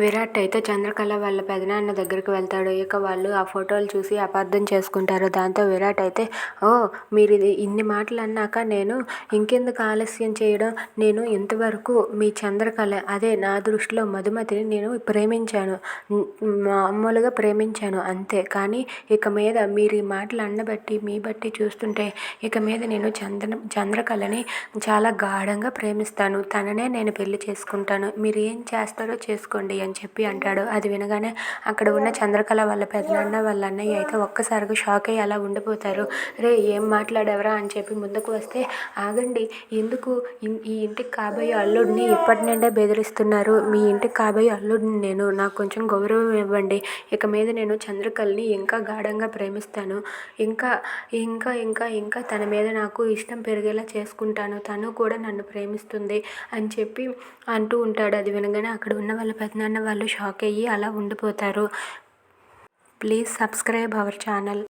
విరాట్ అయితే చంద్రకళ వాళ్ళ పెదనాన్న దగ్గరికి వెళ్తాడు. ఇక వాళ్ళు ఆ ఫోటోలు చూసి అపార్థం చేసుకుంటారు. దాంతో విరాట్ అయితే ఓ మీరు ఇది ఇన్ని మాటలు అన్నాక నేను ఇంకెందుకు ఆలస్యం చేయడం? నేను ఇంతవరకు మీ చంద్రకళ అదే నా దృష్టిలో మధుమతిని నేను ప్రేమించాను. మామూలుగా ప్రేమించాను అంతే. కానీ ఇక మీద మీరు ఈ మాటలు అన్నబట్టి మీ బట్టి చూస్తుంటే ఇక మీద నేను చంద్ర చంద్రకళని చాలా గాఢంగా ప్రేమిస్తాను. తననే నేను పెళ్ళి చేసుకుంటాను. మీరు ఏం చేస్తారో చేసుకోండి అని చెప్పి అంటాడు. అది వినగానే అక్కడ ఉన్న చంద్రకళ వాళ్ళ పెదనాన్న వాళ్ళ అన్నయ్య అయితే ఒక్కసారిగా షాక్ అయ్యి అలా ఉండిపోతారు. రే ఏం మాట్లాడేవరా? అని చెప్పి ముందుకు వస్తే ఆగండి ఎందుకు? ఈ ఇంటికి కాబోయే అల్లుడిని ఇప్పటి నుండే బెదిరిస్తున్నారు. మీ ఇంటికి కాబోయే అల్లుడిని నేను నాకు కొంచెం గౌరవం ఇవ్వండి. ఇక మీద నేను చంద్రకళని ఇంకా గాఢంగా ప్రేమిస్తాను. ఇంకా ఇంకా ఇంకా ఇంకా తన మీద నాకు ఇష్టం పెరిగేలా చేసుకుంటాను. తను కూడా నన్ను ప్రేమిస్తుంది అని చెప్పి అంటూ ఉంటాడు. అది వినగానే అక్కడ ఉన్న వాళ్ళ పెదనాన్న వాళ్ళు షాక్ అయ్యి అలా ఉండిపోతారు. Please subscribe our channel.